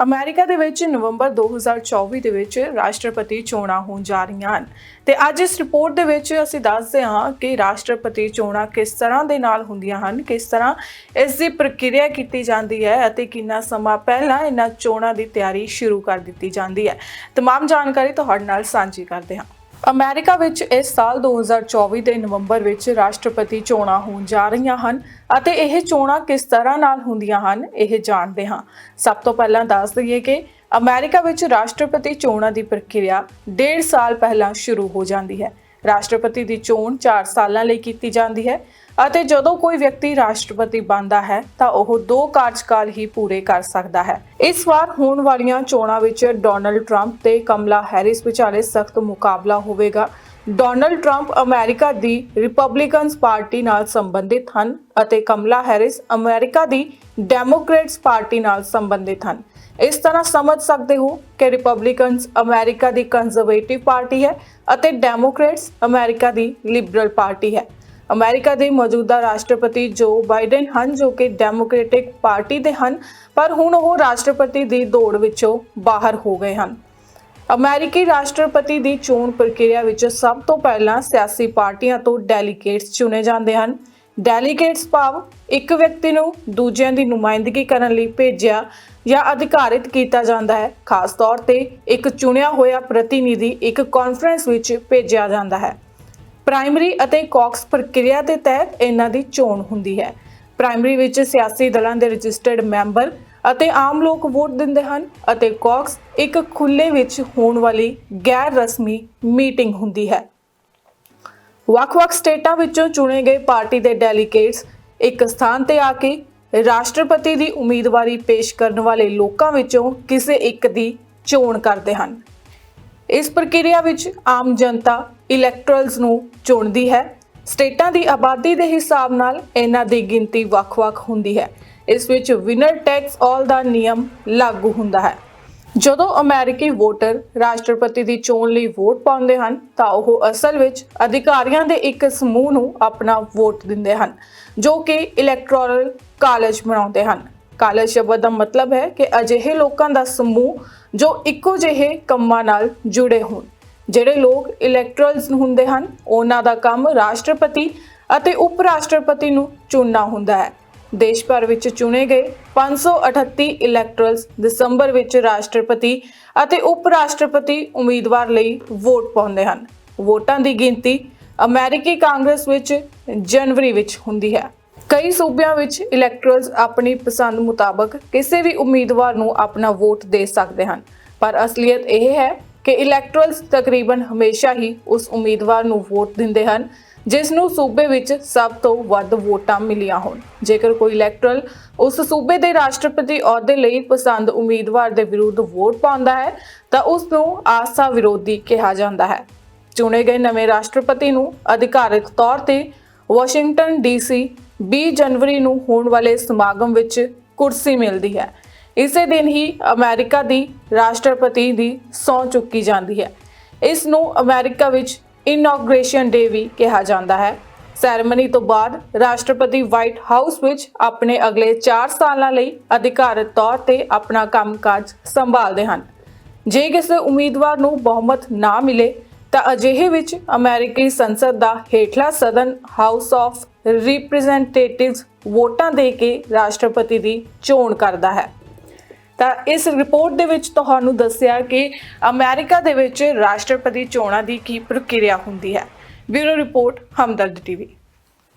America ਦੇ ਵਿੱਚ ਨਵੰਬਰ 2024 ਦੇ ਵਿੱਚ ਰਾਸ਼ਟਰਪਤੀ ਚੋਣਾਂ ਹੋਣ ਜਾ ਰਹੀਆਂ ਹਨ ਤੇ ਅੱਜ ਇਸ ਰਿਪੋਰਟ ਦੇ ਵਿੱਚ ਅਸੀਂ ਦੱਸਦੇ ਹਾਂ ਕਿ ਰਾਸ਼ਟਰਪਤੀ ਚੋਣਾਂ ਕਿਸ ਤਰ੍ਹਾਂ ਦੇ ਨਾਲ ਹੁੰਦੀਆਂ ਹਨ ਕਿਸ ਤਰ੍ਹਾਂ ਇਸ ਦੀ ਪ੍ਰਕਿਰਿਆ ਕੀਤੀ ਜਾਂਦੀ ਹੈ ਅਤੇ ਕਿੰਨਾ ਸਮਾਂ ਪਹਿਲਾਂ ਇਹਨਾਂ ਚੋਣਾਂ ਦੀ ਤਿਆਰੀ ਸ਼ੁਰੂ ਕਰ ਦਿੱਤੀ ਜਾਂਦੀ ਹੈ तमाम ਜਾਣਕਾਰੀ ਤੁਹਾਡੇ ਨਾਲ ਸਾਂਝੀ ਕਰਦੇ ਹਾਂ ਅਮਰੀਕਾ ਵਿੱਚ ਇਸ ਸਾਲ 2024 ਦੇ ਨਵੰਬਰ ਵਿੱਚ ਰਾਸ਼ਟਰਪਤੀ ਚੋਣਾਂ ਹੋਣ ਜਾ ਰਹੀਆਂ ਹਨ ਅਤੇ ਇਹ ਚੋਣਾਂ ਕਿਸ ਤਰ੍ਹਾਂ ਨਾਲ ਹੁੰਦੀਆਂ ਹਨ, ਇਹ ਜਾਣਦੇ ਹਾਂ। ਸਭ ਤੋਂ ਪਹਿਲਾਂ ਦੱਸ ਦਈਏ ਕਿ ਅਮਰੀਕਾ ਵਿੱਚ ਰਾਸ਼ਟਰਪਤੀ ਚੋਣਾਂ ਦੀ ਪ੍ਰਕਿਰਿਆ ਡੇਢ ਸਾਲ ਪਹਿਲਾਂ ਸ਼ੁਰੂ ਹੋ ਜਾਂਦੀ ਹੈ। ਰਾਸ਼ਟਰਪਤੀ ਦੀ ਚੋਣ 4 ਸਾਲਾਂ ਲਈ ਕੀਤੀ ਜਾਂਦੀ ਹੈ ਅਤੇ ਜਦੋਂ ਕੋਈ ਵਿਅਕਤੀ ਰਾਸ਼ਟਰਪਤੀ ਬਣਦਾ ਹੈ, ਤਾਂ ਉਹ ਦੋ ਕਾਰਜਕਾਲ ਹੀ ਪੂਰੇ ਕਰ ਸਕਦਾ ਹੈ। ਇਸ ਵਾਰ ਹੋਣ ਵਾਲੀਆਂ ਚੋਣਾਂ ਵਿੱਚ ਡੋਨਲਡ ਟਰੰਪ ਤੇ ਕਮਲਾ ਹੈਰਿਸ ਵਿਚਾਲੇ ਸਖਤ ਮੁਕਾਬਲਾ ਹੋਵੇਗਾ। ਡੋਨਲਡ ਟਰੰਪ ਅਮਰੀਕਾ ਦੀ ਰਿਪਬਲਿਕਨਸ ਪਾਰਟੀ ਨਾਲ ਸੰਬੰਧਿਤ ਹਨ ਅਤੇ ਕਮਲਾ ਹੈਰਿਸ ਅਮਰੀਕਾ ਦੀ ਡੈਮੋਕ੍ਰੇਟਸ ਪਾਰਟੀ ਨਾਲ ਸੰਬੰਧਿਤ ਹਨ। ਇਸ ਤਰ੍ਹਾਂ ਸਮਝ ਸਕਦੇ ਹੋ ਕਿ ਰਿਪਬਲਿਕਨਸ ਅਮਰੀਕਾ ਦੀ ਕੰਜ਼ਰਵੇਟਿਵ ਪਾਰਟੀ ਹੈ ਅਤੇ ਡੈਮੋਕ੍ਰੇਟਸ ਅਮਰੀਕਾ ਦੀ ਲਿਬਰਲ ਪਾਰਟੀ ਹੈ। ਅਮਰੀਕਾ ਦੇ ਮੌਜੂਦਾ ਰਾਸ਼ਟਰਪਤੀ ਜੋ ਬਾਈਡਨ ਹਨ ਜੋ ਕਿ ਡੈਮੋਕ੍ਰੈਟਿਕ ਪਾਰਟੀ ਦੇ ਹਨ, ਪਰ ਹੁਣ ਉਹ ਰਾਸ਼ਟਰਪਤੀ ਦੀ ਦੌੜ ਵਿੱਚੋਂ ਬਾਹਰ ਹੋ ਗਏ ਹਨ। ਅਮਰੀਕੀ ਰਾਸ਼ਟਰਪਤੀ ਦੀ ਚੋਣ ਪ੍ਰਕਿਰਿਆ ਵਿੱਚ ਸਭ ਤੋਂ ਪਹਿਲਾਂ ਸਿਆਸੀ ਪਾਰਟੀਆਂ ਤੋਂ ਡੈਲੀਗੇਟਸ ਚੁਣੇ ਜਾਂਦੇ ਹਨ। ਡੈਲੀਗੇਟਸ ਭਾਵ ਇੱਕ ਵਿਅਕਤੀ ਨੂੰ ਦੂਜਿਆਂ ਦੀ ਨੁਮਾਇੰਦਗੀ ਕਰਨ ਲਈ ਭੇਜਿਆ ਜਾਂ ਅਧਿਕਾਰਿਤ ਕੀਤਾ ਜਾਂਦਾ ਹੈ। ਖਾਸ ਤੌਰ ਤੇ ਇੱਕ ਚੁਣਿਆ ਹੋਇਆ ਪ੍ਰਤੀਨਿਧੀ ਇੱਕ ਕਾਨਫਰੰਸ ਵਿੱਚ ਭੇਜਿਆ ਜਾਂਦਾ ਹੈ। ਪ੍ਰਾਇਮਰੀ ਅਤੇ ਕਾਕਸ ਪ੍ਰਕਿਰਿਆ ਦੇ ਤਹਿਤ ਇਹਨਾਂ ਦੀ ਚੋਣ ਹੁੰਦੀ ਹੈ। ਪ੍ਰਾਇਮਰੀ ਵਿੱਚ ਸਿਆਸੀ ਦਲਾਂ ਦੇ ਰਜਿਸਟਰਡ ਮੈਂਬਰ ਅਤੇ ਆਮ ਲੋਕ ਵੋਟ ਦਿੰਦੇ ਹਨ ਅਤੇ ਕੌਕਸ ਇੱਕ ਖੁੱਲੇ ਵਿੱਚ ਹੋਣ ਵਾਲੀ ਗੈਰ ਰਸਮੀ ਮੀਟਿੰਗ ਹੁੰਦੀ ਹੈ। ਵੱਖ-ਵੱਖ ਸਟੇਟਾਂ ਵਿੱਚੋਂ ਚੁਣੇ ਗਏ ਪਾਰਟੀ ਦੇ ਡੈਲੀਗੇਟਸ ਇੱਕ ਸਥਾਨ ਤੇ ਆ ਕੇ ਰਾਸ਼ਟਰਪਤੀ ਦੀ ਉਮੀਦਵਾਰੀ ਪੇਸ਼ ਕਰਨ ਵਾਲੇ ਲੋਕਾਂ ਵਿੱਚੋਂ ਕਿਸੇ ਇੱਕ ਦੀ ਚੋਣ ਕਰਦੇ ਹਨ। ਇਸ ਪ੍ਰਕਿਰਿਆ ਵਿੱਚ ਆਮ ਜਨਤਾ ਇਲੈਕਟਰਲਸ ਨੂੰ ਚੁਣਦੀ ਹੈ। ਸਟੇਟਾਂ ਦੀ ਆਬਾਦੀ ਦੇ ਹਿਸਾਬ ਨਾਲ ਇਹਨਾਂ ਦੀ ਗਿਣਤੀ ਵੱਖ-ਵੱਖ ਹੁੰਦੀ ਹੈ। ਇਸ ਵਿੱਚ ਵਿਨਰ ਟੈਕਸ ਆਲ ਦਾ ਨਿਯਮ ਲਾਗੂ ਹੁੰਦਾ ਹੈ। ਜਦੋਂ ਅਮਰੀਕੀ ਵੋਟਰ ਰਾਸ਼ਟਰਪਤੀ ਦੀ ਚੋਣ ਲਈ ਵੋਟ ਪਾਉਂਦੇ ਹਨ, ਤਾਂ ਉਹ ਅਸਲ ਵਿੱਚ ਅਧਿਕਾਰੀਆਂ ਦੇ ਇੱਕ ਸਮੂਹ ਨੂੰ ਆਪਣਾ ਵੋਟ ਦਿੰਦੇ ਹਨ, ਜੋ ਕਿ ਇਲੈਕਟੋਰਲ ਕਾਲਜ ਬਣਾਉਂਦੇ ਹਨ। ਕਾਲਜ ਸ਼ਬਦ ਦਾ ਮਤਲਬ ਹੈ ਕਿ ਅਜਿਹੇ ਲੋਕਾਂ ਦਾ ਸਮੂਹ ਜੋ ਇੱਕੋ ਜਿਹੇ ਕੰਮਾਂ ਨਾਲ ਜੁੜੇ ਹੋਣ। ਜਿਹੜੇ ਲੋਕ ਇਲੈਕਟਰਲਸ ਹੁੰਦੇ ਹਨ, ਉਹਨਾਂ ਦਾ ਕੰਮ ਰਾਸ਼ਟਰਪਤੀ ਅਤੇ ਉਪ ਰਾਸ਼ਟਰਪਤੀ ਨੂੰ ਚੁਣਨਾ ਹੁੰਦਾ ਹੈ। ਦੇਸ਼ ਭਰ ਵਿੱਚ ਚੁਣੇ ਗਏ 538 ਇਲੈਕਟਰਲਸ ਦਸੰਬਰ ਵਿੱਚ ਰਾਸ਼ਟਰਪਤੀ ਅਤੇ ਉਪ ਰਾਸ਼ਟਰਪਤੀ ਉਮੀਦਵਾਰ ਲਈ ਵੋਟ ਪਾਉਂਦੇ ਹਨ। ਵੋਟਾਂ ਦੀ ਗਿਣਤੀ ਅਮਰੀਕੀ ਕਾਂਗਰਸ ਵਿੱਚ ਜਨਵਰੀ ਵਿੱਚ ਹੁੰਦੀ ਹੈ। ਕਈ ਸੂਬਿਆਂ ਵਿੱਚ ਇਲੈਕਟਰਲਸ ਆਪਣੀ ਪਸੰਦ ਮੁਤਾਬਕ ਕਿਸੇ ਵੀ ਉਮੀਦਵਾਰ ਨੂੰ ਆਪਣਾ ਵੋਟ ਦੇ ਸਕਦੇ ਹਨ। ਪਰ ਅਸਲੀਅਤ ਇਹ ਹੈ ਕਿ ਇਲੈਕਟਰਲਸ ਤਕਰੀਬਨ ਹਮੇਸ਼ਾ ਹੀ ਉਸ ਉਮੀਦਵਾਰ ਨੂੰ ਵੋਟ ਦਿੰਦੇ ਹਨ, ਜਿਸ ਨੂੰ ਸੂਬੇ ਵਿੱਚ ਸਭ ਤੋਂ ਵੱਧ ਵੋਟਾਂ ਮਿਲੀਆਂ ਹੋਣ। ਜੇਕਰ ਕੋਈ ਇਲੈਕਟਰਲ ਉਸ ਸੂਬੇ ਦੇ ਰਾਸ਼ਟਰਪਤੀ ਅਹੁਦੇ ਲਈ ਪਸੰਦ ਉਮੀਦਵਾਰ ਦੇ ਵਿਰੁੱਧ ਵੋਟ ਪਾਉਂਦਾ ਹੈ, ਤਾਂ ਉਸ ਨੂੰ ਆਸਾ ਵਿਰੋਧੀ ਕਿਹਾ ਜਾਂਦਾ ਹੈ। ਚੁਣੇ ਗਏ ਨਵੇਂ ਰਾਸ਼ਟਰਪਤੀ ਨੂੰ ਅਧਿਕਾਰਿਤ ਤੌਰ ਤੇ ਵਾਸ਼ਿੰਗਟਨ ਡੀਸੀ 20 ਜਨਵਰੀ ਨੂੰ ਹੋਣ ਵਾਲੇ ਸਮਾਗਮ ਵਿੱਚ ਕੁਰਸੀ ਮਿਲਦੀ ਹੈ। ਇਸੇ ਦਿਨ ਹੀ ਅਮਰੀਕਾ ਦੀ ਰਾਸ਼ਟਰਪਤੀ ਦੀ ਸਹੁੰ ਚੁੱਕੀ ਜਾਂਦੀ ਹੈ। ਇਸ ਨੂੰ ਅਮਰੀਕਾ ਵਿੱਚ ਇਨੋਗ੍ਰੇਸ਼ਨ ਡੇ ਵੀ ਕਿਹਾ ਜਾਂਦਾ ਹੈ। ਸੈਰੇਮਨੀ ਤੋਂ ਬਾਅਦ ਰਾਸ਼ਟਰਪਤੀ ਵਾਈਟ ਹਾਊਸ ਵਿੱਚ ਆਪਣੇ ਅਗਲੇ 4 ਸਾਲਾਂ ਲਈ ਅਧਿਕਾਰਤ ਤੌਰ ਤੇ ਆਪਣਾ ਕੰਮਕਾਜ ਸੰਭਾਲਦੇ ਹਨ। ਜੇ ਕਿਸੇ ਉਮੀਦਵਾਰ ਨੂੰ ਬਹੁਮਤ ਨਾ ਮਿਲੇ, ਤਾਂ ਅਜਿਹੇ ਵਿੱਚ ਅਮਰੀਕੀ ਸੰਸਦ ਦਾ ਹੇਠਲਾ ਸਦਨ ਹਾਊਸ ਆਫ ਰਿਪਰੈਜ਼ੈਂਟੇਟਿਵਸ ਵੋਟਾਂ ਦੇ ਕੇ ਰਾਸ਼ਟਰਪਤੀ ਦੀ ਚੋਣ ਕਰਦਾ ਹੈ। ਤਾਂ ਇਸ ਰਿਪੋਰਟ ਦੇ ਵਿੱਚ ਤੁਹਾਨੂੰ ਦੱਸਿਆ ਕਿ ਅਮਰੀਕਾ ਦੇ ਵਿੱਚ ਰਾਸ਼ਟਰਪਤੀ ਚੋਣਾਂ ਦੀ ਕੀ ਪ੍ਰਕਿਰਿਆ ਹੁੰਦੀ ਹੈ। Bureau report, Hamdard TV.